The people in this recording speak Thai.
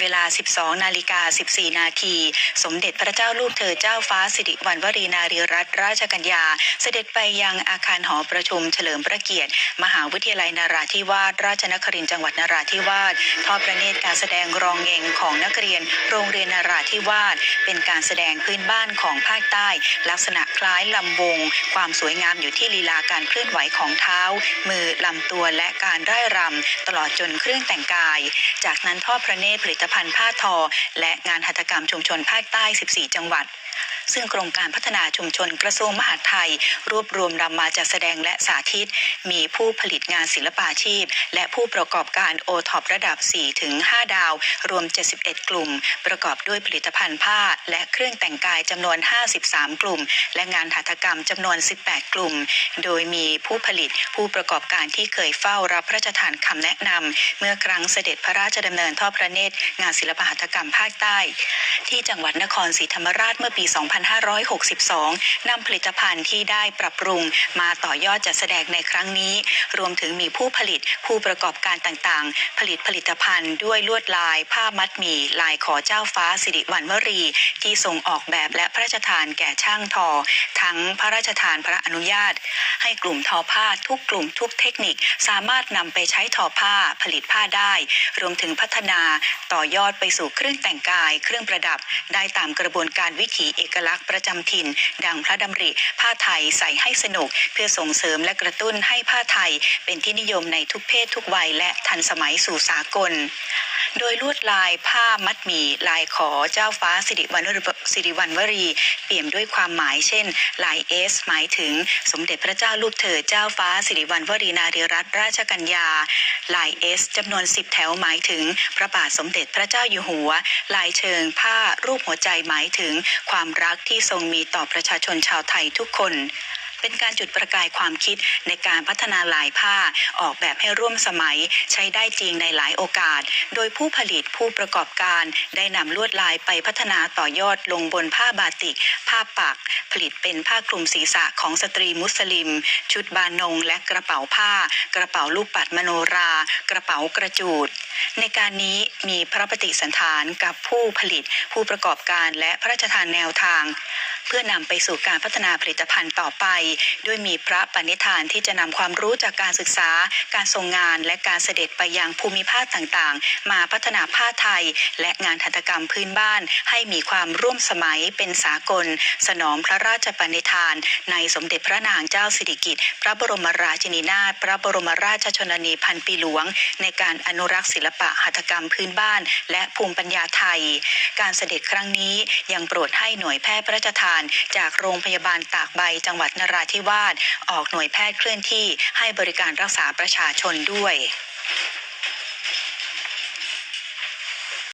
เวลา 12 นาฬิกา 14 นาที สมเด็จพระเจ้าลูกเธอเจ้าฟ้าสิริวัณวรีนารีรัตนราชกัญญา เสด็จไปยังอาคารหอประชุมเฉลิมพระเกียรติ มหาวิทยาลัยนราธิวาสราชนครินทร์จังหวัดนราธิวาสทอดพระเนตรการแสดงรองเงงของนักเรียนโรงเรียนนราธิวาสเป็นการแสดงพื้นบ้านของภาคใต้ ลักษณะคล้ายลำวง ความสวยงามอยู่ที่ลีลาการเคลื่อนไหวของเท้า มือลำตัวและการร่ายรำตลอดจนเครื่องแต่งกาย จากนั้นทอดพระเนตรผลิตภัณฑ์ผ้าทอ และงานหัตถกรรมชุมชนภาคใต้ 14 จังหวัด ซึ่งกรมการพัฒนาชุมชนกระทรวงมหาดไทย รวบรวมนำมาจัดแสดงและสาธิต มีผู้ผลิตงานศิลปาชีพ และผู้ประกอบการโอท็อประดับ 4-5 ดาว รวม 71 กลุ่ม ประกอบด้วยผลิตภัณฑ์ผ้า และเครื่องแต่งกายจำนวน 53 กลุ่ม และงานหัตถกรรมจำนวน 18 กลุ่ม โดยมีผู้ผลิตผู้ประกอบการที่เคยเฝ้ารับพระราชทานคำแนะนำเมื่อครั้งเสด็จพระราชดำเนินทอดพระเนตรงานศิลปหัตถกรรมภาคใต้ ที่จังหวัดนครศรีธรรมราชเมื่อปี 2 2562 นำผลิตภัณฑ์ที่ได้ปรับปรุงมาต่อยอดจัดแสดงในครั้งนี้ รวมถึงมีผู้ผลิตผู้ประกอบการต่างๆ ผลิตผลิตภัณฑ์ด้วยลวดลาย ผ้ามัดหมี่ลายขอเจ้าฟ้าสิริวัณวรี ที่ทรงออกแบบและพระราชทานแก่ช่างทอ ทั้งพระราชทานพระอนุญาต ให้กลุ่มทอผ้าทุกกลุ่มทุกเทคนิคสามารถนำไปใช้ทอผ้าผลิตผ้าได้ รวมถึงพัฒนาต่อยอดไปสู่เครื่องแต่งกาย เครื่องประดับได้ตามกระบวนการวิถีเอกลักษณ์รักประจำถิ่น ดังพระดำริ ผ้าไทยใส่ให้สนุก เพื่อส่งเสริมและกระตุ้นให้ผ้าไทย เป็นที่นิยมในทุกเพศทุกวัยและทันสมัยสู่สากล โดยลวดลายผ้ามัดหมี่ลายขอเจ้าฟ้าสิริวัณสิริวัณวรี เปี่ยมด้วยความหมายเช่น ลายเอส หมายถึงสมเด็จพระเจ้าลูกเธอเจ้าฟ้าสิริวัณวรีนารีรัตนราชกัญญา ลายเอสจำนวนสิบแถวหมายถึง พระบาทสมเด็จพระเจ้าอยู่หัว ลายเชิงผ้ารูปหัวใจหมายถึง ความรักที่ทรงมีต่อประชาชนชาวไทยทุกคน เป็นการจุดประกายความคิดในการพัฒนาลายผ้า ออกแบบให้ร่วมสมัยใช้ได้จริงในหลายโอกาส โดยผู้ผลิตผู้ประกอบการได้นำลวดลายไปพัฒนาต่อยอดลงบนผ้าบาติก ผ้าปัก ผลิตเป็นผ้าคลุมศีรษะของสตรีมุสลิม ชุดบานงและกระเป๋าผ้า กระเป๋าลูกปัดมโนรา กระเป๋ากระจูด ในการนี้มีพระปฏิสันฐานกับผู้ผลิต ผู้ประกอบการและพระราชทานแนวทาง เพื่อนำไปสู่การพัฒนาผลิตภัณฑ์ต่อไป ด้วยมีพระปณิธานที่จะนำความรู้จากการศึกษา การทรงงานและการเสด็จไปยังภูมิภาคต่างๆ มาพัฒนาผ้าไทย และงานหัตถกรรมพื้นบ้าน ให้มีความร่วมสมัยเป็นสากล สนองพระราชปณิธาน ในสมเด็จพระนางเจ้าสิริกิติ์พระบรมราชินีนาถพระบรมราชชนนีพันปีหลวง ในการอนุรักษ์ศิลปะหัตถกรรมพื้นบ้าน และภูมิปัญญาไทย การเสด็จครั้งนี้ยังโปรดให้หน่วยแพทย์พระราชทานจากโรงพยาบาลตากใบจังหวัดนราธิวาสออกหน่วยแพทย์เคลื่อนที่ให้บริการรักษาประชาชนด้วย